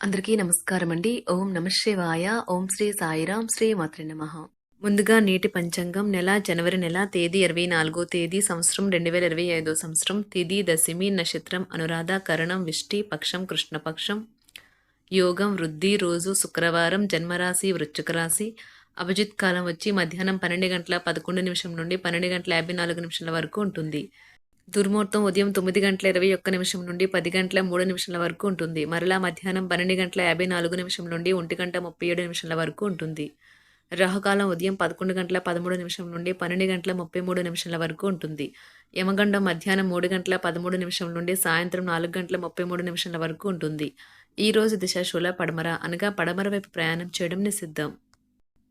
అందరికీ నమస్కారం అండి ఓం నమశివాయ ఓం శ్రీ సాయిరాం. శ్రీ మాత్రి నమ. ముందుగా నేటి పంచాంగం నెల జనవరి నెల తేదీ ఇరవై నాలుగో తేదీ సంవత్సరం రెండు వేల ఇరవై ఐదో సంవత్సరం తిది దశమి నక్షత్రం అనురాధ కరణం విష్టి పక్షం కృష్ణపక్షం యోగం వృద్ధి రోజు శుక్రవారం జన్మరాశి వృశ్చిక రాశి అభిజిత్ కాలం వచ్చి మధ్యాహ్నం పన్నెండు గంటల పదకొండు నిమిషం నుండి పన్నెండు గంటల యాభై నాలుగు నిమిషాల వరకు ఉంటుంది. దుర్ముహూర్తం ఉదయం తొమ్మిది గంటల ఇరవై ఒక్క నిమిషం నుండి పది గంటల మూడు నిమిషాల వరకు ఉంటుంది. మరలా మధ్యాహ్నం పన్నెండు గంటల యాభై నాలుగు నిమిషం నుండి ఒంటి గంట ముప్పై ఏడు నిమిషాల వరకు ఉంటుంది. రాహుకాలం ఉదయం పదకొండు గంటల పదమూడు నిమిషం నుండి పన్నెండు గంటల ముప్పై మూడు నిమిషాల వరకు ఉంటుంది. యమగండం మధ్యాహ్నం మూడు గంటల పదమూడు నిమిషం నుండి సాయంత్రం నాలుగు గంటల ముప్పై మూడు నిమిషాల వరకు ఉంటుంది. ఈ రోజు దిశశూల పడమర అనగా పడమర వైపు ప్రయాణం చేయడం నిషిద్ధం.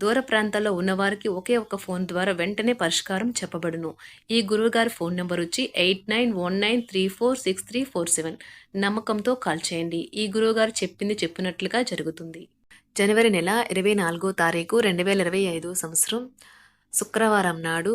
దూర ప్రాంతాల్లో ఉన్నవారికి ఒకే ఒక ఫోన్ ద్వారా వెంటనే పరిష్కారం చెప్పబడును. ఈ గురువుగారి ఫోన్ నెంబర్ వచ్చి eight nine one nine three four six three four seven. నమ్మకంతో కాల్ చేయండి. ఈ గురువుగారు చెప్పింది చెప్పినట్లుగా జరుగుతుంది. జనవరి నెల ఇరవై నాలుగో తారీఖు రెండు వేల ఇరవై ఐదో సంవత్సరం. శుక్రవారం నాడు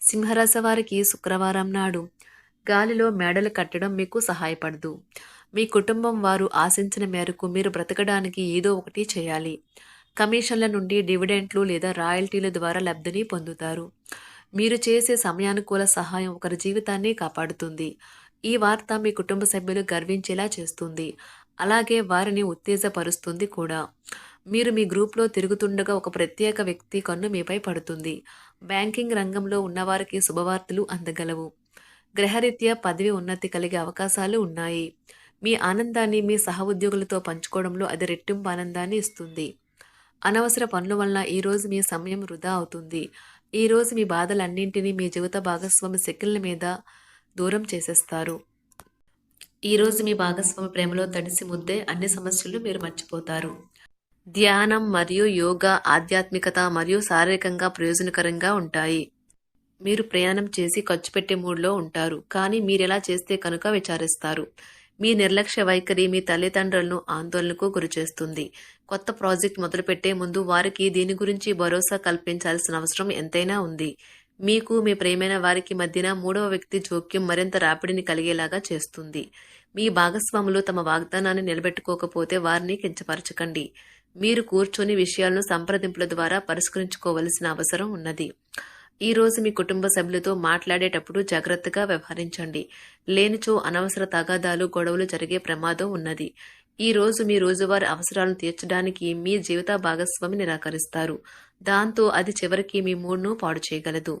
సింహరాశి వారికి శుక్రవారం నాడు గాలిలో మేడలు కట్టడం మీకు సహాయపడదు. మీ కుటుంబం వారు ఆశించిన మేరకు మీరు బ్రతకడానికి ఏదో ఒకటి చేయాలి. కమిషన్ల నుండి డివిడెంట్లు లేదా రాయల్టీల ద్వారా లబ్ధిని పొందుతారు. మీరు చేసే సమయానుకూల సహాయం ఒకరి జీవితాన్ని కాపాడుతుంది. ఈ వార్త మీ కుటుంబ సభ్యులు గర్వించేలా చేస్తుంది. అలాగే వారిని ఉత్తేజపరుస్తుంది కూడా. మీరు మీ గ్రూప్లో తిరుగుతుండగా ఒక ప్రత్యేక వ్యక్తి కన్ను మీపై పడుతుంది. బ్యాంకింగ్ రంగంలో ఉన్నవారికి శుభవార్తలు అందగలవు. గ్రహరీత్యా పదవి ఉన్నతి కలిగే అవకాశాలు ఉన్నాయి. మీ ఆనందాన్ని మీ సహ ఉద్యోగులతో పంచుకోవడంలో అది రెట్టింపు ఆనందాన్ని ఇస్తుంది. అనవసర పనుల వల్ల ఈరోజు మీ సమయం వృధా అవుతుంది. ఈరోజు మీ బాధలన్నింటినీ మీ జీవిత భాగస్వామి శక్తుల మీద దూరం చేసేస్తారు. ఈరోజు మీ భాగస్వామి ప్రేమలో తడిసి ముద్దే అన్ని సమస్యలు మీరు మర్చిపోతారు. ధ్యానం మరియు యోగా ఆధ్యాత్మికత మరియు శారీరకంగా ప్రయోజనకరంగా ఉంటాయి. మీరు ప్రయాణం చేసి ఖర్చు పెట్టే మూడ్లో ఉంటారు కానీ మీరెలా చేస్తే కనుక విచారిస్తారు. మీ నిర్లక్ష్య వైఖరి మీ తల్లిదండ్రులను ఆందోళనకు గురిచేస్తుంది. కొత్త ప్రాజెక్ట్ మొదలుపెట్టే ముందు వారికి దీని గురించి భరోసా కల్పించాల్సిన అవసరం ఎంతైనా ఉంది. మీకు మీ ప్రేమైన వారికి మధ్యన మూడవ వ్యక్తి జోక్యం మరింత రాపిడిని కలిగేలాగా చేస్తుంది. మీ భాగస్వాములు తమ వాగ్దానాన్ని నిలబెట్టుకోకపోతే వారిని కించపరచకండి. మీరు కూర్చొని విషయాలను సంప్రదింపుల ద్వారా పరిష్కరించుకోవలసిన అవసరం ఉన్నది. ఈ రోజు మీ కుటుంబ సభ్యులతో మాట్లాడేటప్పుడు జాగ్రత్తగా వ్యవహరించండి. లేనిచో అనవసర తగాదాలు గొడవలు జరిగే ప్రమాదం ఉన్నది. ఈ రోజు మీ రోజువారి అవసరాలను తీర్చడానికి మీ జీవిత భాగస్వామి నిరాకరిస్తారు. దాంతో అది చివరికి మీ మూడ్ను పాడు చేయగలదు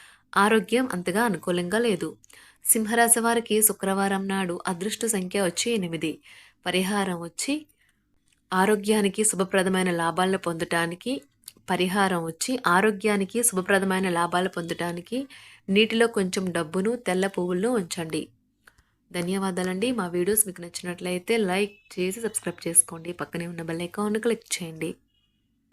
ఆరోగ్యం అంతగా అనుకూలంగా లేదు. సింహరాశి వారికి శుక్రవారం నాడు అదృష్ట సంఖ్య వచ్చి ఎనిమిది. పరిహారం వచ్చి ఆరోగ్యానికి శుభప్రదమైన లాభాలను పొందటానికి పరిహారం వచ్చి ఆరోగ్యానికి శుభప్రదమైన లాభాలు పొందటానికి నీటిలో కొంచెం డబ్బును తెల్ల పువ్వులను ఉంచండి. ధన్యవాదాలండి. మా వీడియోస్ మీకు నచ్చినట్లయితే లైక్ చేసి సబ్స్క్రైబ్ చేసుకోండి. పక్కనే ఉన్న బెల్ ఐకాన్ క్లిక్ చేయండి.